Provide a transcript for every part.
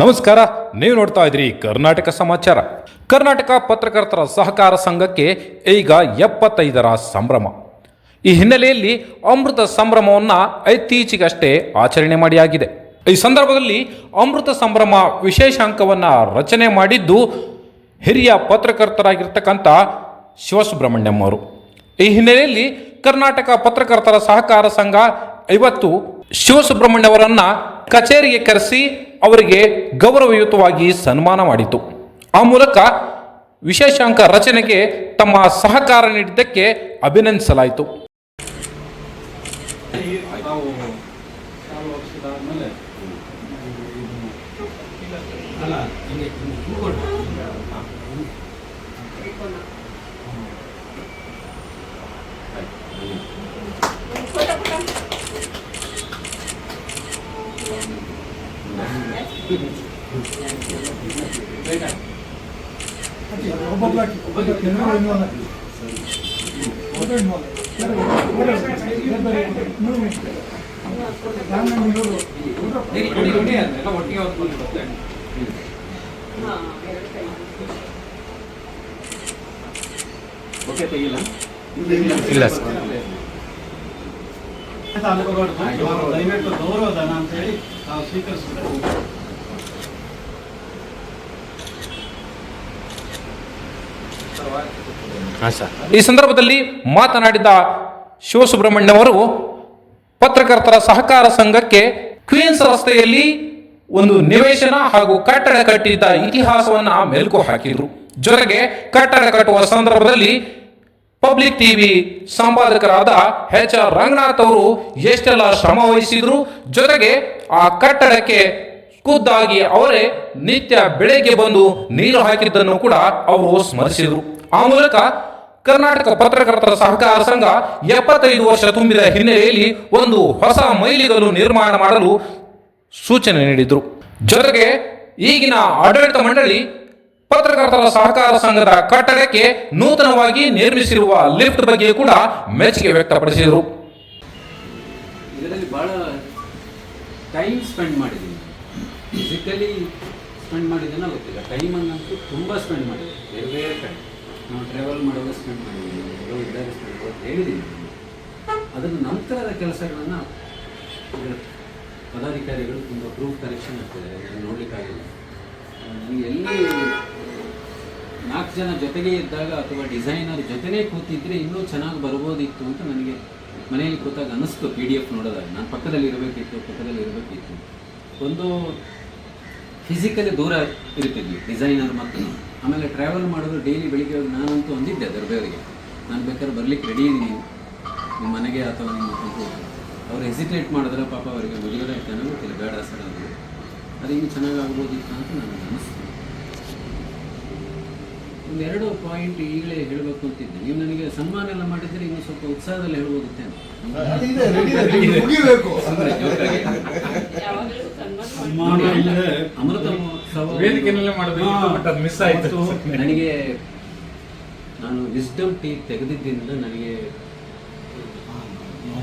ನಮಸ್ಕಾರ, ನೀವು ನೋಡ್ತಾ ಇದ್ರಿ ಕರ್ನಾಟಕ ಸಮಾಚಾರ. ಕರ್ನಾಟಕ ಪತ್ರಕರ್ತರ ಸಹಕಾರ ಸಂಘಕ್ಕೆ ಈಗ ಎಪ್ಪತ್ತೈದರ ಸಂಭ್ರಮ. ಈ ಹಿನ್ನೆಲೆಯಲ್ಲಿ ಅಮೃತ ಸಂಭ್ರಮವನ್ನು ಇತ್ತೀಚೆಗಷ್ಟೇ ಆಚರಣೆ ಮಾಡಿಯಾಗಿದೆ. ಈ ಸಂದರ್ಭದಲ್ಲಿ ಅಮೃತ ಸಂಭ್ರಮ ವಿಶೇಷಾಂಕವನ್ನು ರಚನೆ ಮಾಡಿದ್ದು ಹಿರಿಯ ಪತ್ರಕರ್ತರಾಗಿರ್ತಕ್ಕಂಥ ಶಿವಸುಬ್ರಹ್ಮಣ್ಯಂ ಅವರು ಈ ಹಿನ್ನೆಲೆಯಲ್ಲಿ ಕರ್ನಾಟಕ ಪತ್ರಕರ್ತರ ಸಹಕಾರ ಸಂಘ ಇವತ್ತು ಶಿವಸುಬ್ರಹ್ಮಣ್ಯ ಅವರನ್ನು ಕಚೇರಿಗೆ ಕರೆಸಿ ಅವರಿಗೆ ಗೌರವಯುತವಾಗಿ ಸನ್ಮಾನ ಮಾಡಿತು. ಆ ಮೂಲಕ ವಿಶೇಷಾಂಕ ರಚನೆಗೆ ತಮ್ಮ ಸಹಕಾರ ನೀಡಿದ್ದಕ್ಕೆ ಅಭಿನಂದಿಸಲಾಯಿತು ನಾವು ಶಾಲು ವರ್ಷದಾದ್ಮೇಲೆ ಅಲ್ಲ ಹಿಂಗೆ ಕೂತ್ಕೊಂಡು. ಇಡಿ, ಇಡಿ, ಇಡಿ ಅಂತ ಎಲ್ಲ ಒಟ್ಟಿಗೆ. ಓಕೆ ತೆಗಿಲ್ಲ ಇಲ್ಲ ಸರ್. ದಯವಿಟ್ಟು ಗೌರವಧನ ಅಂತ ಹೇಳಿ ನಾವು ಸ್ವೀಕರಿಸಿದ್ದೇವೆ ಈ ಸಂದರ್ಭದಲ್ಲಿ ಮಾತನಾಡಿದ ಶಿವಸುಬ್ರಹ್ಮಣ್ಯ ಅವರು, ಪತ್ರಕರ್ತರ ಸಹಕಾರ ಸಂಘಕ್ಕೆ ಕ್ವೀನ್ಸ್ ರಸ್ತೆಯಲ್ಲಿ ಒಂದು ನಿವೇಶನ ಹಾಗೂ ಕಟ್ಟಡ ಕಟ್ಟಿದ ಇತಿಹಾಸವನ್ನ ಮೆಲುಕು ಹಾಕಿದ್ರು. ಜೊತೆಗೆ ಕಟ್ಟಡ ಕಟ್ಟುವ ಸಂದರ್ಭದಲ್ಲಿ ಪಬ್ಲಿಕ್ ಟಿವಿ ಸಂಪಾದಕರಾದ ಎಚ್ ಆರ್ ರಂಗನಾಥ್ ಅವರು ಎಷ್ಟೆಲ್ಲ ಶ್ರಮ ವಹಿಸಿದ್ರು. ಜೊತೆಗೆ ಆ ಕಟ್ಟಡಕ್ಕೆ ಖುದ್ದಾಗಿ ಅವರೇ ನಿತ್ಯ ಬೆಳಗ್ಗೆ ಬಂದು ನೀರು ಹಾಕಿದ್ದನ್ನು ಕೂಡ ಅವರು ಸ್ಮರಿಸಿದರು. ಆ ಮೂಲಕ ಕರ್ನಾಟಕ ಪತ್ರಕರ್ತರ ಸಹಕಾರ ಸಂಘ ಎಪ್ಪತ್ತೈದು ವರ್ಷ ತುಂಬಿದ ಹಿನ್ನೆಲೆಯಲ್ಲಿ ಒಂದು ಹೊಸ ಮೈಲಿಗಲು ನಿರ್ಮಾಣ ಮಾಡಲು ಸೂಚನೆ ನೀಡಿದರು. ಜೊತೆಗೆ ಈಗಿನ ಆಡಳಿತ ಮಂಡಳಿ ಪತ್ರಕರ್ತರ ಸಹಕಾರ ಸಂಘದ ಕಟ್ಟಡಕ್ಕೆ ನೂತನವಾಗಿ ನಿರ್ಮಿಸಿರುವ ಲಿಫ್ಟ್ ಬಗ್ಗೆ ಕೂಡ ಮೆಚ್ಚುಗೆ ವ್ಯಕ್ತಪಡಿಸಿದರು. ಇದರಲ್ಲಿ ಬಹಳ ಟೈಮ್ ಸ್ಪೆಂಡ್ ಮಾಡಿದ್ದೀನಿ. ಫಿಸಿಕಲಿ ಸ್ಪೆಂಡ್ ಮಾಡಿದ್ದೇನೋ ಗೊತ್ತಿಲ್ಲ. ಟೈಮನ್ನಂತೂ ತುಂಬ ಸ್ಪೆಂಡ್ ಮಾಡಿದೆ ಬೇರೆ ಕಡೆ ನಾವು ಟ್ರಾವೆಲ್ ಮಾಡುವಾಗ ಸ್ಪೆಂಡ್ ಮಾಡಿದ್ದೀನಿ. ಎಲ್ಲೋ ಇದ್ದಾಗ ಸ್ಪೆಂಡ್ ಹೇಳಿದ್ದೀನಿ. ಅದರ ನಂತರದ ಕೆಲಸಗಳನ್ನು ಪದಾಧಿಕಾರಿಗಳು ತುಂಬ ಪ್ರೂಫ್ ಕರೆಕ್ಷನ್ ಆಗ್ತಿದ್ದಾರೆ. ನೋಡಲಿಕ್ಕಾಗಿಲ್ಲ. ಎಲ್ಲಿ ನಾಲ್ಕು ಜನ ಜೊತೆಗೆ ಇದ್ದಾಗ ಅಥವಾ ಡಿಸೈನರ್ ಜೊತೆನೇ ಕೂತಿದ್ರೆ ಇನ್ನೂ ಚೆನ್ನಾಗಿ ಬರ್ಬೋದಿತ್ತು ಅಂತ ನನಗೆ ಮನೆಯಲ್ಲಿ ಕೂತಾಗ ಅನ್ನಿಸ್ತು ಪಿ ಡಿ ಎಫ್ ನೋಡೋದಾಗ. ನಾನು ಪಕ್ಕದಲ್ಲಿ ಇರಬೇಕಿತ್ತು ಪಕ್ಕದಲ್ಲಿ ಇರಬೇಕಿತ್ತು. ಒಂದು ಫಿಸಿಕಲಿ ದೂರ ಇರ್ತಿದ್ವಿ ಡಿಸೈನರ್ ಮತ್ತು. ಆಮೇಲೆ ಟ್ರಾವೆಲ್ ಮಾಡೋದು ಡೈಲಿ ಬೆಳಿಗ್ಗೆ ನಾನಂತೂ ಒಂದಿದ್ದೆ ದರ್ಬೆಯವರಿಗೆ. ನಾನು ಬೇಕಾದ್ರೆ ಬರ್ಲಿಕ್ಕೆ ರೆಡಿ ಇದ್ದೀನಿ. ನಿಮ್ಮ ಮನೆಗೆ ಅಥವಾ ನಿಮ್ಮ ಅವ್ರು ಹೆಸಿಟೇಟ್ ಮಾಡಿದ್ರೆ ಪಾಪ ಅವರಿಗೆ ಮುಜುಗರ ಆಗ್ತಾನೆ ಗೊತ್ತಿಲ್ಲ. ಬೇಡ ಸರ್ ಅದು ಅದು ಇನ್ನೂ ಚೆನ್ನಾಗಿ ಆಗ್ಬೋದಿತ್ತು ಅಂತ ನನಗೆ ಅನ್ನಿಸ್ತು. ಒಂದೆರಡು ಪಾಯಿಂಟ್ ಈಗಲೇ ಹೇಳಬೇಕು ಅಂತಿದ್ದೆ. ನೀವು ನನಗೆ ಸನ್ಮಾನ ಎಲ್ಲ ಮಾಡಿದ್ರೆ ಇನ್ನು ಸ್ವಲ್ಪ ಉತ್ಸಾಹದಲ್ಲಿ ಹೇಳ್ಬೋದಿತ್ತೆ ಅಮೃತ ಮಹೋತ್ಸವ. ನನಗೆ ನಾನು ವಿಸ್ಡಮ್ ಟೀ ತೆಗೆದಿದ್ದರಿಂದ ನನಗೆ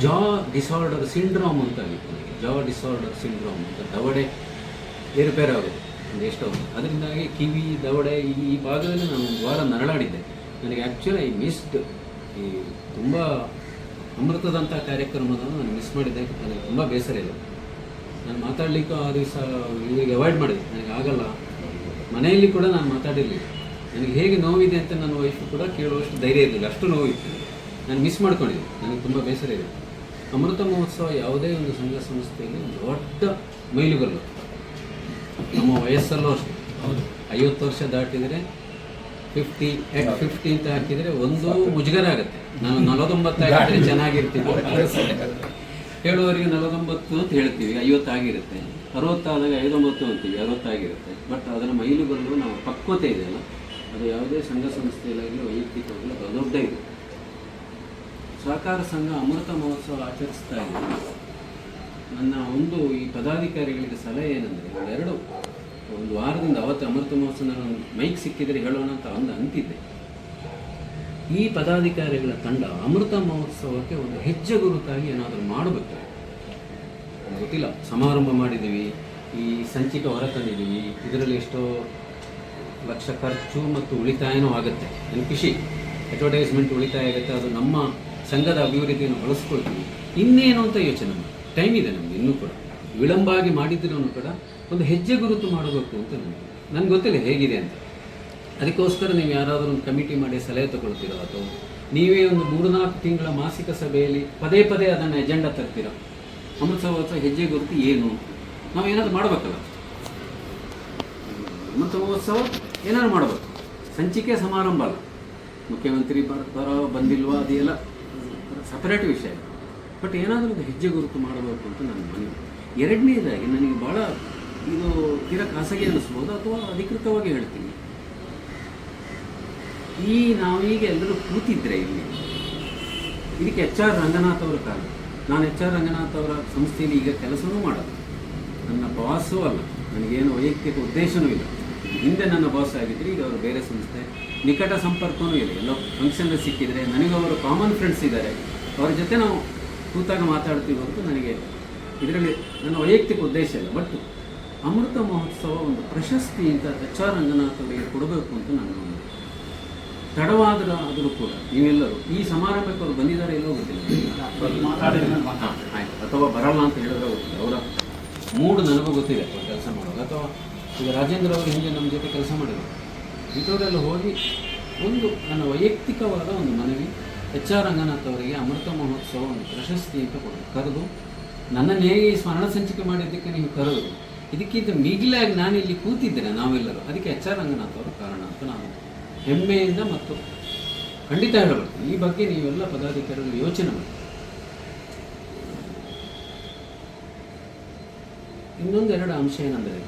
ಜಾ ಡಿಸಾರ್ಡರ್ ಸಿಂಡ್ರೋಮ್ ಅಂತ ಆಗಿತ್ತು ನನಗೆ. ಜಾ ಡಿಸಾರ್ಡರ್ ಸಿಂಡ್ರೋಮ್ ಅಂತ ದವಡೆ ಏರುಪೇರು ಆಗೋದು, ಒಂದು ಎಷ್ಟೋ ಅದರಿಂದಾಗಿ ಕಿವಿ, ದವಡೆ, ಈ ಈ ಭಾಗದಲ್ಲಿ ನಾನು ಒಂದು ವಾರ ನರಳಾಡಿದ್ದೆ. ನನಗೆ ಆ್ಯಕ್ಚುಲಿ ಐ ಮಿಸ್ಡ್ ಈ ತುಂಬ ಅಮೃತದಂಥ ಕಾರ್ಯಕ್ರಮವನ್ನು ನಾನು ಮಿಸ್ ಮಾಡಿದ್ದೆ. ನನಗೆ ತುಂಬ ಬೇಸರ ಇದೆ ನಾನು ಮಾತಾಡಲಿಕ್ಕೆ ಆ ದಿವಸ ಇವರಿಗೆ ಅವಾಯ್ಡ್ ಮಾಡಿದೆ. ನನಗೆ ಆಗಲ್ಲ. ಮನೆಯಲ್ಲಿ ಕೂಡ ನಾನು ಮಾತಾಡಿರಲಿಲ್ಲ. ನನಗೆ ಹೇಗೆ ನೋವಿದೆ ಅಂತ ನನ್ನ ವೈಫ್ ಕೂಡ ಕೇಳುವಷ್ಟು ಧೈರ್ಯ ಇರಲಿಲ್ಲ. ಅಷ್ಟು ನೋವಿತ್ತು. ನಾನು ಮಿಸ್ ಮಾಡ್ಕೊಂಡಿದ್ದೆ. ನನಗೆ ತುಂಬ ಬೇಸರ ಇದೆ. ಅಮೃತ ಮಹೋತ್ಸವ ಯಾವುದೇ ಒಂದು ಸಂಘ, ಸಂಸ್ಥೆಯಲ್ಲಿ ದೊಡ್ಡ ಮೈಲುಗಲ್ಲು ನಮ್ಮ ವಯಸ್ಸಲ್ಲೂ ಅಷ್ಟೇ. ಐವತ್ತು ವರ್ಷ ದಾಟಿದರೆ ಫಿಫ್ಟಿ ಎಟ್ ಫಿಫ್ಟಿ ಅಂತ ಹಾಕಿದರೆ ಒಂದು ಮುಜುಗರ ಆಗುತ್ತೆ. ನಾನು ನಲವತ್ತೊಂಬತ್ತು ಹಾಕಿದ್ರೆ ಚೆನ್ನಾಗಿರ್ತೀವಿ. ಹೇಳುವವರಿಗೆ ನಲವತ್ತೊಂಬತ್ತು ಅಂತ ಹೇಳ್ತೀವಿ. ಐವತ್ತಾಗಿರುತ್ತೆ ಅರವತ್ತಾದಾಗ ಐದೊಂಬತ್ತು ಅಂತೀವಿ. ಅರವತ್ತಾಗಿರುತ್ತೆ ಬಟ್ ಅದರ ಬಂದು ನಾವು ಪಕ್ವತೆ ಇದೆಯಲ್ಲ ಅದು ಯಾವುದೇ ಸಂಘ ಸಂಸ್ಥೆಯಲ್ಲಾಗಲಿ ವೈಯಕ್ತಿಕವಾಗಲಿ ಅದು ದೊಡ್ಡ ಇದೆ. ಸಹಕಾರ ಸಂಘ ಅಮೃತ ಮಹೋತ್ಸವ ಆಚರಿಸ್ತಾ ಇದೆ. ನನ್ನ ಒಂದು ಈ ಪದಾಧಿಕಾರಿಗಳಿಗೆ ಸಲಹೆ ಏನಂದರೆ ಎರಡು ಒಂದು ವಾರದಿಂದ ಅವತ್ತು ಅಮೃತ ಮಹೋತ್ಸವ ಒಂದು ಮೈಕ್ ಸಿಕ್ಕಿದರೆ ಹೇಳೋಣ ಅಂತ ಒಂದು ಅಂತಿದ್ದೆ. ಈ ಪದಾಧಿಕಾರಿಗಳ ತಂಡ ಅಮೃತ ಮಹೋತ್ಸವಕ್ಕೆ ಒಂದು ಹೆಜ್ಜೆ ಗುರುತಾಗಿ ಏನಾದರೂ ಮಾಡಬೇಕು ಗೊತ್ತಿಲ್ಲ. ಸಮಾರಂಭ ಮಾಡಿದ್ದೀವಿ. ಈ ಸಂಚಿಕೆ ಹೊರತಂದಿದ್ದೀವಿ ಇದರಲ್ಲಿ ಎಷ್ಟೋ ಲಕ್ಷ ಖರ್ಚು ಮತ್ತು ಉಳಿತಾಯನೂ ಆಗುತ್ತೆ. ನನ್ನ ಖುಷಿ. ಅಡ್ವರ್ಟೈಸ್ಮೆಂಟ್ ಉಳಿತಾಯ ಆಗುತ್ತೆ. ಅದು ನಮ್ಮ ಸಂಘದ ಅಭಿವೃದ್ಧಿಯನ್ನು ಬಳಸ್ಕೊಳ್ತೀವಿ. ಇನ್ನೇನು ಅಂತ ಯೋಚನೆ ಮಾಡಿ. ಟೈಮ್ ಇದೆ ನಮಗೆ ಇನ್ನೂ ಕೂಡ. ವಿಳಂಬ ಆಗಿ ಮಾಡಿದ್ರೂ ಕೂಡ ಒಂದು ಹೆಜ್ಜೆ ಗುರುತು ಮಾಡಬೇಕು ಅಂತ ನನಗೆ ನನಗೆ ಗೊತ್ತಿಲ್ಲ ಹೇಗಿದೆ ಅಂತ. ಅದಕ್ಕೋಸ್ಕರ ನೀವು ಯಾರಾದರೂ ಒಂದು ಕಮಿಟಿ ಮಾಡಿ ಸಲಹೆ ತಗೊಳ್ತೀರೋ ಅಥವಾ ನೀವೇ ಒಂದು ಮೂರು ನಾಲ್ಕು ತಿಂಗಳ ಮಾಸಿಕ ಸಭೆಯಲ್ಲಿ ಪದೇ ಪದೇ ಅದನ್ನು ಎಜೆಂಡಾ ತರ್ತೀರ? ಅಮೃತಸರ ಮಹೋತ್ಸವ ಹೆಜ್ಜೆ ಗುರುತು ಏನು? ನಾವು ಏನಾದರೂ ಮಾಡಬೇಕಲ್ಲ? ಅಮೃತ ಮಹೋತ್ಸವ ಏನಾದ್ರು ಮಾಡಬೇಕು. ಸಂಚಿಕೆ ಸಮಾರಂಭ ಅಲ್ಲ. ಮುಖ್ಯಮಂತ್ರಿ ಬರ ಬರೋ ಬಂದಿಲ್ವಾ ಅದೆಲ್ಲ? ಸಪರೇಟ್ ವಿಷಯ. ಬಟ್ ಏನಾದರೂ ಒಂದು ಹೆಜ್ಜೆ ಗುರುತು ಮಾಡಬೇಕು ಅಂತ ನನ್ನ ಮನವಿ. ಎರಡನೇದಾಗಿ ನನಗೆ ಭಾಳ ಇದು ತೀರ ಖಾಸಗಿ ಅನ್ನಿಸ್ಬೋದು ಅಥವಾ ಅಧಿಕೃತವಾಗಿ ಹೇಳ್ತೀನಿ. ಈ ನಾವೀಗ ಎಲ್ಲರೂ ಕೂತಿದ್ರೆ ಇಲ್ಲಿ, ಇದಕ್ಕೆ ಎಚ್ ಆರ್ ರಂಗನಾಥ್ ಅವರ ಕಾರಣ. ನಾನು ಎಚ್ ಆರ್ ರಂಗನಾಥ್ ಅವರ ಸಂಸ್ಥೆಯಲ್ಲಿ ಈಗ ಕೆಲಸವೂ ಮಾಡೋದು. ನನ್ನ ಬಾಸೂ ಅಲ್ಲ, ನನಗೇನು ವೈಯಕ್ತಿಕ ಉದ್ದೇಶವೂ ಇಲ್ಲ. ಹಿಂದೆ ನನ್ನ ಬಾಸ್ ಆಗಿದ್ದರೆ ಈಗ ಅವರು ಬೇರೆ ಸಂಸ್ಥೆ, ನಿಕಟ ಸಂಪರ್ಕವೂ ಇಲ್ಲ. ಎಲ್ಲೋ ಫಂಕ್ಷನಲ್ಲಿ ಸಿಕ್ಕಿದರೆ ನನಗೆ ಅವರು ಕಾಮನ್ ಫ್ರೆಂಡ್ಸ್ ಇದ್ದಾರೆ. ಅವ್ರ ಜೊತೆ ನಾವು ಕೂತಾಗ ಅಂತ ನನಗೆ ಇದರಲ್ಲಿ ನನ್ನ ವೈಯಕ್ತಿಕ ಉದ್ದೇಶ ಇಲ್ಲ. ಬಟ್ ಅಮೃತ ಮಹೋತ್ಸವ ಒಂದು ಪ್ರಶಸ್ತಿ ಅಂತ ಎಚ್ ಆರ್ ಕೊಡಬೇಕು ಅಂತ ನಾನು ತಡವಾದರೂ ಆದರೂ ಕೂಡ ನೀವೆಲ್ಲರೂ ಈ ಸಮಾರಂಭಕ್ಕೆ ಅವರು ಬಂದಿದ್ದಾರೆ ಎಲ್ಲೋ ಗೊತ್ತಿಲ್ಲ. ಆಯ್ತು. ಅಥವಾ ಬರಲ್ಲ ಅಂತ ಹೇಳಿದ್ರೆ ಗೊತ್ತಿಲ್ಲ. ಅವರ ಮೂಡ್ ನನಗೂ ಗೊತ್ತಿದೆ ಕೆಲಸ ಮಾಡೋದು ಅಥವಾ ಈಗ ರಾಜೇಂದ್ರ ಅವರು ಹಿಂದೆ ನಮ್ಮ ಜೊತೆ ಕೆಲಸ ಮಾಡಿದರು. ಇಂಥವರೆಲ್ಲ ಹೋಗಿ ಒಂದು ನನ್ನ ವೈಯಕ್ತಿಕವಾದ ಒಂದು ಮನವಿ ಎಚ್ ಆರ್ ರಂಗನಾಥ್ ಅವರಿಗೆ ಅಮೃತ ಮಹೋತ್ಸವ ಒಂದು ಪ್ರಶಸ್ತಿ ಅಂತ ಕೊಡೋದು ಕರೆದು, ನನ್ನನ್ನೇ ಈ ಸ್ಮರಣ ಸಂಚಿಕೆ ಮಾಡಿದ್ದಕ್ಕೆ ನೀವು ಕರೆದು, ಇದಕ್ಕಿಂತ ಮಿಗಿಲಾಗಿ ನಾನಿಲ್ಲಿ ಕೂತಿದ್ದೇನೆ ನಾವೆಲ್ಲರೂ. ಅದಕ್ಕೆ ಎಚ್ ಆರ್ ರಂಗನಾಥ್ ಅವರು ಕಾರಣ ಅಂತ ನಾನು ಹೆಮ್ಮೆಯಿಂದ ಮತ್ತು ಖಂಡಿತ ಹೇಳಬೇಕು ಈ ಬಗ್ಗೆ ನೀವೆಲ್ಲ ಪದಾಧಿಕಾರಿಗಳು ಯೋಚನೆ ಮಾಡಿ. ಇನ್ನೊಂದೆರಡು ಅಂಶ ಏನಂದರೆ,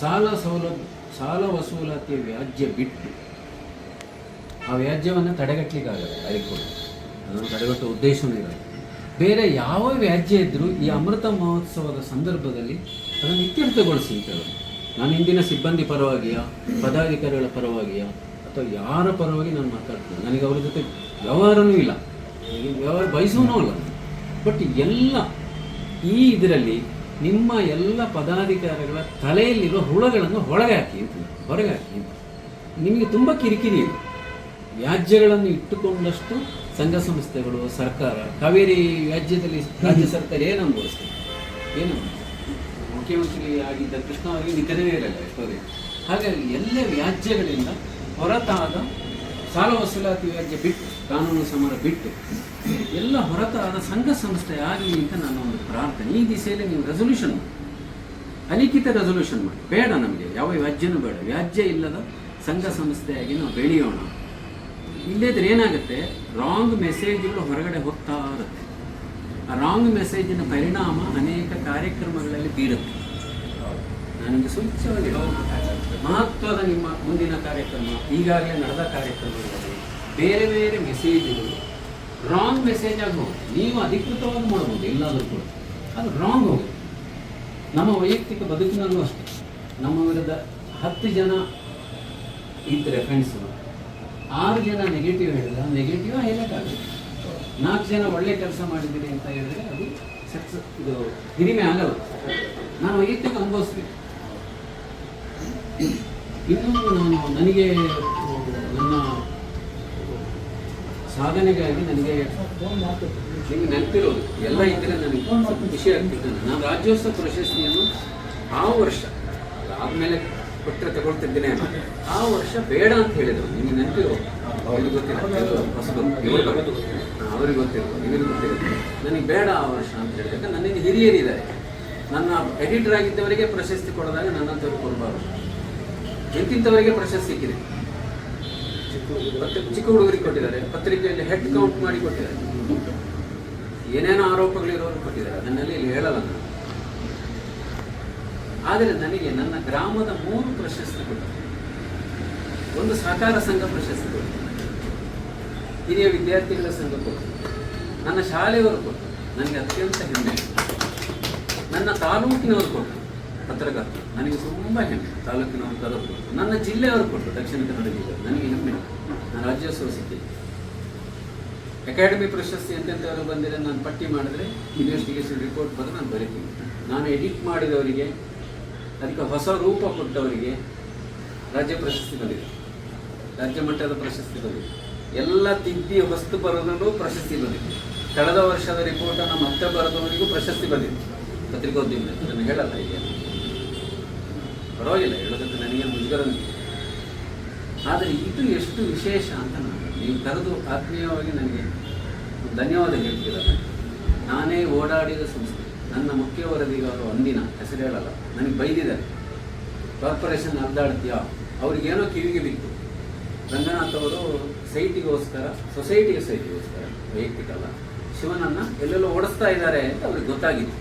ಸಾಲ ಸೌಲಭ್ಯ, ಸಾಲ ವಸೂಲಾತಿಯ ವ್ಯಾಜ್ಯ ಬಿಟ್ಟು ಆ ವ್ಯಾಜ್ಯವನ್ನು ತಡೆಗಟ್ಟಲಿಕ್ಕಾಗಲ್ಲ, ಹೈಕೋರ್ಟ್. ಅದನ್ನು ತಡೆಗಟ್ಟುವ ಉದ್ದೇಶವೂ ಇರಲ್ಲ ಬೇರೆ ಯಾವ ವ್ಯಾಜ್ಯ ಇದ್ದರೂ ಈ ಅಮೃತ ಮಹೋತ್ಸವದ ಸಂದರ್ಭದಲ್ಲಿ ಅದನ್ನು ಇತ್ಯರ್ಥಗೊಳಿಸಿ ಅಂತ ನಾನು ಇಂದಿನ ಸಿಬ್ಬಂದಿ ಪರವಾಗಿಯಾ, ಪದಾಧಿಕಾರಿಗಳ ಪರವಾಗಿಯಾ, ಅಥವಾ ಯಾರ ಪರವಾಗಿ ನಾನು ಮಾತಾಡ್ತೀನಿ? ನನಗೆ ಅವರ ಜೊತೆ ವ್ಯವಹಾರನೂ ಇಲ್ಲ. ವ್ಯವಹಾರ ಬಯಸೋನೂ ಅಲ್ಲ. ಬಟ್ ಎಲ್ಲ ಈ ಇದರಲ್ಲಿ ನಿಮ್ಮ ಎಲ್ಲ ಪದಾಧಿಕಾರಿಗಳ ತಲೆಯಲ್ಲಿರೋ ಹುಳಗಳನ್ನು ಹೊರಗೆ ಹಾಕಿ ಅಂತ ಹೊರಗೆ ಹಾಕಿ ನಿಮಗೆ ತುಂಬ ಕಿರಿಕಿರಿ ಇದೆ. ವ್ಯಾಜ್ಯಗಳನ್ನು ಇಟ್ಟುಕೊಂಡಷ್ಟು ಸಂಘ ಸಂಸ್ಥೆಗಳು, ಸರ್ಕಾರ, ಕಾವೇರಿ ವ್ಯಾಜ್ಯದಲ್ಲಿ ರಾಜ್ಯ ಸರ್ಕಾರ ಏನು ಅನುಭವಿಸ್ತದೆ ಏನು ಮುಖ್ಯಮಂತ್ರಿ ಆಗಿದ್ದ ಕೃಷ್ಣ ಅವರಿಗೆ ನಿಖರವೇ ಇರಲ್ಲ ಎಷ್ಟೋದೇ ಹಾಗಾಗಿ ಎಲ್ಲ ವ್ಯಾಜ್ಯಗಳಿಂದ ಹೊರತಾದ ಸಾಲ ವಸೂಲಾತಿ ವ್ಯಾಜ್ಯ ಬಿಟ್ಟು, ಕಾನೂನು ಸಮರ ಬಿಟ್ಟು, ಎಲ್ಲ ಹೊರತಾದ ಸಂಘ ಸಂಸ್ಥೆ ಆಗಲಿ ಅಂತ ನನ್ನ ಒಂದು ಪ್ರಾರ್ಥನೆ. ಈ ದಿಸೆಯಲ್ಲಿ ನೀವು ರೆಸೊಲ್ಯೂಷನ್ ಅಲಿಖಿತ ರೆಸೊಲ್ಯೂಷನ್ ಮಾಡಿ. ಬೇಡ ನಮಗೆ, ಯಾವ ವ್ಯಾಜ್ಯನೂ ಬೇಡ. ವ್ಯಾಜ್ಯ ಇಲ್ಲದ ಸಂಘ ಸಂಸ್ಥೆಯಾಗಿ ನಾವು ಬೆಳೆಯೋಣ. ಇಲ್ಲದ್ರೆ ಏನಾಗುತ್ತೆ? ರಾಂಗ್ ಮೆಸೇಜ್ಗಳು ಹೊರಗಡೆ ಹೋಗ್ತಾ ಇರುತ್ತೆ. ಆ ರಾಂಗ್ ಮೆಸೇಜಿನ ಪರಿಣಾಮ ಅನೇಕ ಕಾರ್ಯಕ್ರಮಗಳಲ್ಲಿ ಬೀರುತ್ತೆ. ನನಗೆ ಸೂಚ್ಯವಾಗಿ ಮಹತ್ವದ ನಿಮ್ಮ ಮುಂದಿನ ಕಾರ್ಯಕ್ರಮ, ಈಗಾಗಲೇ ನಡೆದ ಕಾರ್ಯಕ್ರಮಗಳಲ್ಲಿ ಬೇರೆ ಬೇರೆ ಮೆಸೇಜ್ಗಳು ರಾಂಗ್ ಮೆಸೇಜ್ ಆಗಬಹುದು ನೀವು ಅಧಿಕೃತವಾಗಿ ಮಾಡಬಹುದು ಎಲ್ಲಾದರೂ ಕೂಡ. ಅದು ರಾಂಗ್ ಹೋಗುತ್ತೆ. ನಮ್ಮ ವೈಯಕ್ತಿಕ ಬದುಕಿನಲ್ಲೂ ಅಷ್ಟೇ. ನಮ್ಮ ವಿರುದ್ಧ ಹತ್ತು ಜನ ಇದ್ದರೆ ಫ್ರೆಂಡ್ಸು ಆರು ಜನ ನೆಗೆಟಿವ್ ಹೇಳಿದ್ರೆ ನೆಗೆಟಿವ್ ಹೇಳೋಕ್ಕಾಗಲ್ಲ ನಾಲ್ಕು ಜನ ಒಳ್ಳೆ ಕೆಲಸ ಮಾಡಿದ್ದೀರಿ ಅಂತ ಹೇಳಿದ್ರೆ ಅದು ಸಕ್ಸಸ್ ಇದು ಹಿರಿಮೆ ಆಗಲ್ಲ. ನಾನು ವೈಯಕ್ತಿಕ ಅನುಭವಿಸ್ಬೇಕು ಇನ್ನು ನಾನು ನನಗೆ ನನ್ನ ಸಾಧನೆಗಾಗಿ ನನಗೆ ನಿಮಗೆ ನೆನಪಿರೋದು. ಎಲ್ಲ ಇದ್ದರೆ ನನಗೆ ಖುಷಿ ಆಗ್ತಿದ್ದಾನೆ. ನಾನು ರಾಜ್ಯೋತ್ಸವ ಪ್ರಶಸ್ತಿಯನ್ನು ಆ ವರ್ಷ ಆದಮೇಲೆ ಕೊಟ್ಟರೆ ತಗೊಳ್ತಿದ್ದೇನೆ ಆ ವರ್ಷ ಬೇಡ ಅಂತ ಹೇಳಿದರು. ನಿಮಗೆ ನೆನಪಿರು ಅವ್ರಿಗೆ ಗೊತ್ತಿಲ್ಲ. ಅವ್ರಿಗೆ ಗೊತ್ತಿರೋದು ನಿಮಗೆ ಗೊತ್ತಿರೋದು ನನಗೆ ಬೇಡ ಆ ವರ್ಷ ಅಂತ ಹೇಳಿದಾಗ ನನಗೆ ಹಿರಿಯರಿದ್ದಾರೆ. ನನ್ನ ಎಡಿಟರ್ ಆಗಿದ್ದವರಿಗೆ ಪ್ರಶಸ್ತಿ ಕೊಡಿದಾಗ ನನ್ನಂಥವ್ರು ಕೊಡಬಾರ್ದು. ಎಂತಿಂಥವರಿಗೆ ಪ್ರಶಸ್ತಿ ಸಿಕ್ಕಿದೆ. ಚಿಕ್ಕ ಚಿಕ್ಕ ಹುಡುಗರಿಗೆ ಕೊಟ್ಟಿದ್ದಾರೆ. ಪತ್ರಿಕೆಯಲ್ಲಿ ಹೆಡ್ ಕೌಂಟ್ ಮಾಡಿ ಕೊಟ್ಟಿದ್ದಾರೆ. ಏನೇನೋ ಆರೋಪಗಳಿರೋರು ಕೊಟ್ಟಿದ್ದಾರೆ. ಅದನ್ನೆಲ್ಲ ಇಲ್ಲಿ ಹೇಳಲ್ಲ ನಾನು. ಆದರೆ ನನಗೆ ನನ್ನ ಗ್ರಾಮದ ಮೂರು ಪ್ರಶಸ್ತಿ ಕೊಟ್ಟರು. ಒಂದು ಸಹಕಾರ ಸಂಘ ಪ್ರಶಸ್ತಿ ಕೊಟ್ಟರು. ಹಿರಿಯ ವಿದ್ಯಾರ್ಥಿಗಳ ಸಂಘ ಕೊಟ್ಟರು. ನನ್ನ ಶಾಲೆಯವರು ಕೊಟ್ಟರು. ನನಗೆ ಅತ್ಯಂತ ಹೆಮ್ಮೆ. ನನ್ನ ತಾಲೂಕಿನವರು ಕೊಟ್ಟರು. ಪತ್ರಕರ್ತರು. ನನಗೆ ತುಂಬ ಹೆಮ್ಮೆ. ತಾಲೂಕಿನವರು ಕೊಟ್ಟರು. ನನ್ನ ಜಿಲ್ಲೆಯವರು ಕೊಟ್ಟರು. ದಕ್ಷಿಣ ಕನ್ನಡ ಜಿಲ್ಲೆ. ನನಗೆ ಹೆಮ್ಮೆ. ನಾನು ರಾಜ್ಯೋತ್ಸವ ಸಿಕ್ಕಿದೆ ಅಕಾಡೆಮಿ ಪ್ರಶಸ್ತಿ ಎಂತೆಂಥವರು ಬಂದಿದೆ, ನಾನು ಪಟ್ಟಿ ಮಾಡಿದ್ರೆ ಇನ್ವೆಸ್ಟಿಗೇಷನ್ ರಿಪೋರ್ಟ್ ಬಂದು ನಾನು ಬರೀತೀನಿ. ನಾನು ಎಡಿಟ್ ಮಾಡಿದವರಿಗೆ ಅದಕ್ಕೆ ಹೊಸ ರೂಪ ಕೊಟ್ಟವರಿಗೆ ರಾಜ್ಯ ಪ್ರಶಸ್ತಿ ಬಂದಿದೆ. ರಾಜ್ಯ ಮಟ್ಟದ ಪ್ರಶಸ್ತಿ ಬಂದಿದೆ. ಎಲ್ಲ ತಿದ್ದಿ ಹೊಸ್ತು ಬರೋದನ್ನು ಪ್ರಶಸ್ತಿ ಬಂದಿದೆ. ಕಳೆದ ವರ್ಷದ ರಿಪೋರ್ಟನ್ನು ಮತ್ತೆ ಬರೆದವರಿಗೂ ಪ್ರಶಸ್ತಿ ಬಂದಿದೆ. ಪತ್ರಿಕೋದ್ಯಮ ಅದನ್ನು ಹೇಳಲ್ಲ ಈಗ. ಪರವಾಗಿಲ್ಲ ಹೇಳೋದಕ್ಕೆ ನನಗೆ ಮುಜುಗರ ಆದರೆ ಇದು ಎಷ್ಟು ವಿಶೇಷ ಅಂತ ನಾನು, ನೀವು ಕರೆದು ಆತ್ಮೀಯವಾಗಿ ನನಗೆ ಧನ್ಯವಾದ ಹೇಳ್ತೀರಲ್ಲ ನಾನೇ ಓಡಾಡಿದ ಸಂಸ್ಥೆ. ನನ್ನ ಮುಖ್ಯ ವರದಿಗಾರರು ಅಂದಿನ ಹೆಸರು ಹೇಳಲ್ಲ ನನಗೆ ಬೈದಿದ್ದಾರೆ. ಕಾರ್ಪೊರೇಷನ್ ಅರ್ಧಾಡ್ತೀಯಾ ಅವ್ರಿಗೇನೋ ಕಿವಿಗೆ ಬಿತ್ತು. ರಂಗನಾಥ್ ಅವರು ಸೈಟಿಗೋಸ್ಕರ ಸೊಸೈಟಿಗೆ ಸೈಟಿಗೋಸ್ಕರ ವೈಯಕ್ತಿಕ ಅಲ್ಲ ಶಿವನನ್ನ ಎಲ್ಲೆಲ್ಲೋ ಓಡಿಸ್ತಾ ಇದ್ದಾರೆ ಅಂತ ಅವ್ರಿಗೆ ಗೊತ್ತಾಗಿತ್ತು.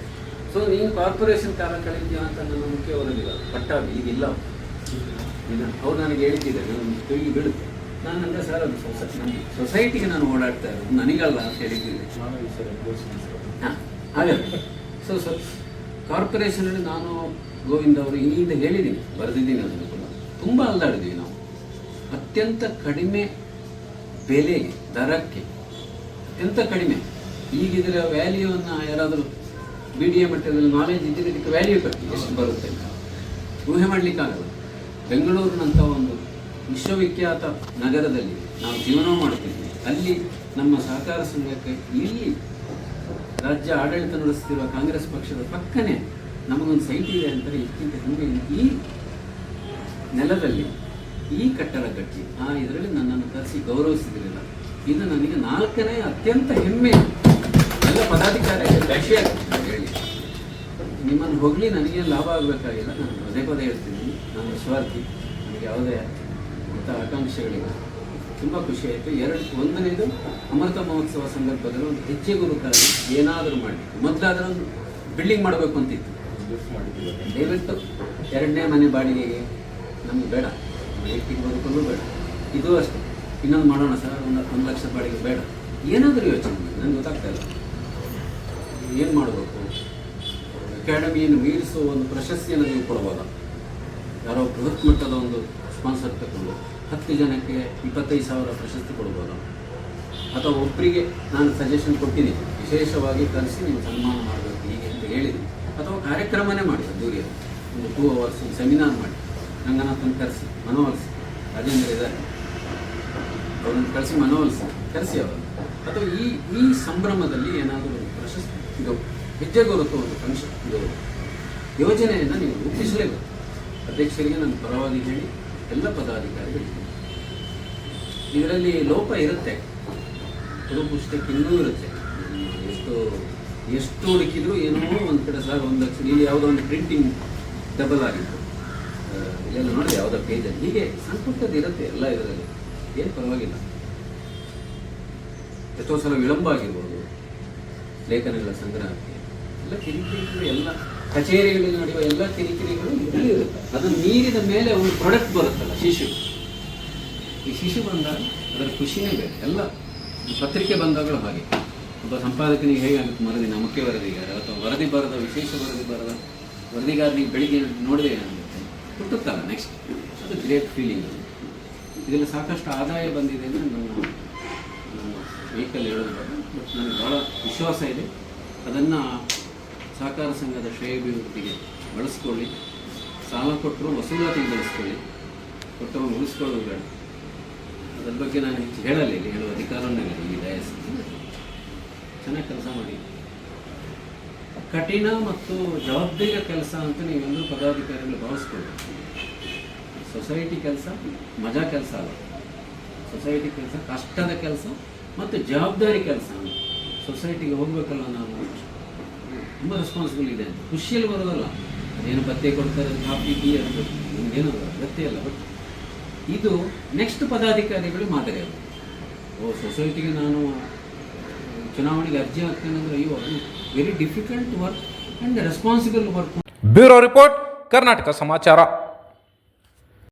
ಸೊ ನೀನು ಕಾರ್ಪೊರೇಷನ್ ಕಾಲ ಕಳೀತೀಯ ಅಂತ ನನ್ನ ಮುಖ್ಯ ವರದಿಗಾರ ಪಟ್ಟ ಈಗಿಲ್ಲ ಅವ್ರು. ನನಗೆ ಹೇಳ್ತಿದ್ದಾರೆ ನನ್ನ ಕಿವಿಗೆ ಬೀಳುತ್ತೆ. ನಾನು ಅಂದರೆ ಸರ್ ಅದು ಸೊಸೈಟಿಗೆ ನಾನು ಓಡಾಡ್ತಾ ಇರೋದು ನನಗಲ್ಲ ಅಂತ ಹೇಳಿದ್ದೀನಿ ಹಾಂ ಹಾಗೆ ಸೊ ಸರ್, ಕಾರ್ಪೊರೇಷನಲ್ಲಿ ನಾನು ಗೋವಿಂದ ಅವರು ಈಗ ಹೇಳಿದ್ದೀನಿ, ಬರೆದಿದ್ದೀನಿ ಅದನ್ನು ಕೂಡ. ತುಂಬ ಅಲ್ದಾಡಿದ್ದೀವಿ ನಾವು. ಅತ್ಯಂತ ಕಡಿಮೆ ಬೆಲೆಗೆ, ದರಕ್ಕೆ, ಅತ್ಯಂತ ಕಡಿಮೆ. ಈಗ ಇದರ ವ್ಯಾಲ್ಯೂವನ್ನು ಯಾರಾದರೂ ಬಿ ಡಿ ಎ ಮಟ್ಟದಲ್ಲಿ ನಾಲೆಜ್ ಇದ್ದರೆ ಇದಕ್ಕೆ ವ್ಯಾಲ್ಯೂ ಕಟ್ಟಿ, ಎಷ್ಟು ಬರುತ್ತೆ ಊಹೆ ಮಾಡಲಿಕ್ಕಾಗಲ್ಲ ಬೆಂಗಳೂರಿನಂಥ ಒಂದು ವಿಶ್ವವಿಖ್ಯಾತ ನಗರದಲ್ಲಿ ನಾವು ಜೀವನ ಮಾಡ್ತಿದ್ವಿ. ಅಲ್ಲಿ ನಮ್ಮ ಸಹಕಾರ ಸಂಘಕ್ಕೆ ಇಲ್ಲಿ ರಾಜ್ಯ ಆಡಳಿತ ನಡೆಸುತ್ತಿರುವ ಕಾಂಗ್ರೆಸ್ ಪಕ್ಷದ ಪಕ್ಕನೆ ನಮಗೊಂದು ಸೈಟ್ ಇದೆ ಅಂತಾರೆ ಇದಕ್ಕಿಂತ ಹಿಂದೆ ಈ ನೆಲದಲ್ಲಿ ಈ ಕಟ್ಟಡ ಕಟ್ಟಿ, ಆ ಇದರಲ್ಲಿ ನನ್ನನ್ನು ಕರೆಸಿ ಗೌರವಿಸಿದಿರಲಿಲ್ಲ. ಇದು ನನಗೆ ನಾಲ್ಕನೇ ಅತ್ಯಂತ ಹೆಮ್ಮೆ. ಎಲ್ಲ ಪದಾಧಿಕಾರಿಗಳು ವಿಷಯ ಹೇಳಿ. ನಿಮ್ಮನ್ನು ಹೋಗಲಿ, ನನಗೆ ಲಾಭ ಆಗಬೇಕಾಗಿಲ್ಲ. ನಾನು ಪದೇ ಪದೇ ಹೇಳ್ತೀನಿ. ನಾನು ಸ್ವಾರ್ಥಿ. ನನಗೆ ಯಾವುದೇ ಆಕಾಂಕ್ಷೆಗಳಿಲ್ಲ. ತುಂಬ ಖುಷಿ ಆಯಿತು. ಎರಡು, ಒಂದನೇದು ಅಮೃತ ಮಹೋತ್ಸವ ಸಂದರ್ಭದಲ್ಲಿ ಒಂದು ಹೆಜ್ಜೆ ಗುರುಗಳಲ್ಲಿ ಏನಾದರೂ ಮಾಡಿ ಅದರ ಒಂದು ಬಿಲ್ಡಿಂಗ್ ಮಾಡಬೇಕು ಅಂತಿತ್ತು. ದಯವಿಟ್ಟು ಎರಡನೇ ಮನೆ ಬಾಡಿಗೆಗೆ ನಮ್ಗೆ ಬೇಡ. ಏಟಿಗೆ ಬದುಕಲು ಬೇಡ. ಇದು ಅಷ್ಟೇ. ಇನ್ನೊಂದು ಮಾಡೋಣ ಸರ್. ಒಂದು ಒಂದು ಲಕ್ಷ ಬಾಡಿಗೆ ಬೇಡ. ಏನಾದರೂ ಯೋಚನೆ ನನಗೆ ಗೊತ್ತಾಗ್ತಾ ಇಲ್ಲ. ಏನು ಮಾಡಬೇಕು? ಅಕಾಡೆಮಿಯನ್ನು ಮೀರಿಸುವ ಒಂದು ಪ್ರಶಸ್ತಿಯನ್ನು ನೀವು ಕೊಡ್ಬೋದ? ಯಾರೋ ಬೃಹತ್ ಮಟ್ಟದ ಒಂದು ಸ್ಪಾನ್ಸರ್ ತಗೊಂಡು ಹತ್ತು ಜನಕ್ಕೆ ಇಪ್ಪತ್ತೈದು ಸಾವಿರ ಪ್ರಶಸ್ತಿ ಕೊಡ್ಬೋದು. ಅಥವಾ ಒಬ್ಬರಿಗೆ ನಾನು ಸಜೆಷನ್ ಕೊಟ್ಟಿದ್ದೀನಿ ವಿಶೇಷವಾಗಿ ಕಲಿಸಿ ನೀವು ಸನ್ಮಾನ ಮಾಡಬೇಕು ಹೀಗೆ ಅಂತ ಹೇಳಿದ್ದೀನಿ ಅಥವಾ ಕಾರ್ಯಕ್ರಮನೇ ಮಾಡಿ ದೂರಿಯ ಒಂದು ಟೂ ಅವರ್ಸ್ ಒಂದು ಸೆಮಿನಾರ್ ಮಾಡಿ. ರಂಗನಾಥನ್ ಕರೆಸಿ ಮನವೊಲಿಸಿ ರಾಜೇಂದ್ರ ಇದ್ದಾರೆ. ಅವರನ್ನು ಕರೆಸಿ ಮನವೊಲಿಸಿ ಕರೆಸಿ ಅವರು ಅಥವಾ ಈ ಈ ಸಂಭ್ರಮದಲ್ಲಿ ಏನಾದರೂ ಒಂದು ಪ್ರಶಸ್ತಿ, ಇದು ಹೆಜ್ಜೆ ಗುರುತು ಒಂದು ಫಂಕ್ಷನ್ ಇದು ಯೋಜನೆಯನ್ನು ನೀವು ರೂಪಿಸಲೇಬೇಕು. ಅಧ್ಯಕ್ಷರಿಗೆ ನಾನು ಪರವಾಗಿ ಹೇಳಿ ಎಲ್ಲ ಪದಾಧಿಕಾರಿಗಳು ಇದರಲ್ಲಿ ಲೋಪ ಇರುತ್ತೆ. ಪುಸ್ತಕ ಇನ್ನೂ ಇರುತ್ತೆ. ಎಷ್ಟು ಎಷ್ಟು ಹುಡುಕಿದ್ರು ಏನೋ ಒಂದು ಕಡೆ ಸರ್ ಒಂದು ಲಕ್ಷ, ಇಲ್ಲಿ ಯಾವುದೋ ಒಂದು ಪ್ರಿಂಟಿಂಗ್ ಡಬಲ್ ಆಗಿತ್ತು. ಇಲ್ಲೆಲ್ಲ ನೋಡಿದೆ ಯಾವುದೋ ಪೇಜಲ್ಲಿ ಹೀಗೆ ಸಂಪುಟದ್ದು ಇರುತ್ತೆ ಎಲ್ಲ ಇದರಲ್ಲಿ. ಏನು ಪರವಾಗಿಲ್ಲ. ಎಷ್ಟೋ ಸಲ ವಿಳಂಬ ಆಗಿರ್ಬೋದು. ಲೇಖನಗಳ ಸಂಗ್ರಹಕ್ಕೆ. ಎಲ್ಲ ಕಿರಿಕಿರಿ ಎಲ್ಲ ಕಚೇರಿಗಳಲ್ಲಿ ನಡೆಯುವ ಎಲ್ಲ ಕಿರಿಕಿರಿಗಳು ಇದರಲ್ಲಿ ಇರುತ್ತೆ. ಅದನ್ನು ಮೀರಿದ ಮೇಲೆ ಒಂದು ಪ್ರಾಡಕ್ಟ್ ಬರುತ್ತಲ್ಲ, ಶಿಶು. ಈ ಶಿಶು ಬಂದಾಗ ಅದರ ಖುಷಿನೇ ಬೇರೆ, ಎಲ್ಲ. ಪತ್ರಿಕೆ ಬಂದಾಗಲೂ ಹಾಗೆ. ಒಬ್ಬ ಸಂಪಾದಕನಿಗೆ ಹೇಗಾಗುತ್ತೆ ವರದಿ ಮುಖ್ಯ ವರದಿಗಾರ ಅಥವಾ ವರದಿ ಬರದ, ವಿಶೇಷ ವರದಿ ಬರದ, ವರದಿಗಾರನಿಗೆ ಬೆಳಿಗ್ಗೆ ನೋಡಿದೆ ಏನಾಗುತ್ತೆ? ಹುಟ್ಟುತ್ತಲ್ಲ ನೆಕ್ಸ್ಟ್ ಅದು ಗ್ರೇಟ್ ಫೀಲಿಂಗ್ ಅದು ಇದೆಲ್ಲ ಸಾಕಷ್ಟು ಆದಾಯ ಬಂದಿದೆ ಅಂದರೆ ನಮ್ಮ ವೆಹಿಕಲ್ ಹೇಳೋದು ಬಟ್ ನನಗೆ ಭಾಳ ವಿಶ್ವಾಸ ಇದೆ. ಅದನ್ನು ಸಹಕಾರ ಸಂಘದ ಶ್ರೇಯಾಭಿವೃದ್ಧಿಗೆ ಬಳಸ್ಕೊಳ್ಳಿ. ಸಾಲ ಕೊಟ್ಟರು ವಸೂಲಾತಿಗೆ ಬಳಸ್ಕೊಳ್ಳಿ ಕೊಟ್ಟವನು ಉಳಿಸ್ಕೊಳ್ಳೋದು ಬೇಡ ಅದ್ರ ಬಗ್ಗೆ ನಾನು ಹೆಚ್ಚು ಹೇಳಲಿಲ್ಲ ಹೇಳುವ ಅಧಿಕಾರವನ್ನೇ ಇಲ್ಲ ಈ ಡಯಸ್ ಚೆನ್ನಾಗಿ ಕೆಲಸ ಮಾಡಿ. ಕಠಿಣ ಮತ್ತು ಜವಾಬ್ದಾರಿಯ ಕೆಲಸ ಅಂತ ನೀವೆಲ್ಲರೂ ಪದಾಧಿಕಾರಿಗಳು ಭಾವಿಸ್ಕೊಳ್ಳಿ. ಸೊಸೈಟಿ ಕೆಲಸ, ಮಜಾ ಕೆಲಸ ಅಲ್ಲ. ಸೊಸೈಟಿ ಕೆಲಸ ಕಷ್ಟದ ಕೆಲಸ ಮತ್ತು ಜವಾಬ್ದಾರಿ ಕೆಲಸ. ಸೊಸೈಟಿಗೆ ಹೋಗ್ಬೇಕಲ್ಲ ನಾವು. ತುಂಬ ರೆಸ್ಪಾನ್ಸಿಬಲ್ ಇದೆ ಅಂತ. ಖುಷಿಯಲ್ಲಿ ಬರೋದಲ್ಲ. ಏನು ಭತ್ತೆ ಕೊಡ್ತಾರೆ, ಕಾಫಿ, ಟೀ ಅಂತ ನಿಮ್ಗೇನು ಅಗತ್ಯ ಅಲ್ಲ ಬಟ್ ಇದು ನೆಕ್ಸ್ಟ್ ಪದಾಧಿಕಾರಿಗಳು ಮಾದರಿ ಅದು. ಓ ಸೊಸೈಟಿಗೆ ನಾನು ಚುನಾವಣೆಗೆ ಅರ್ಜಿ ಹಾಕ್ತೇನೆ ಅಂದರೆ ಅಯ್ಯೋ, ಅದು very difficult work and responsible work bureau report, Karnataka ಸಮಾಚಾರ.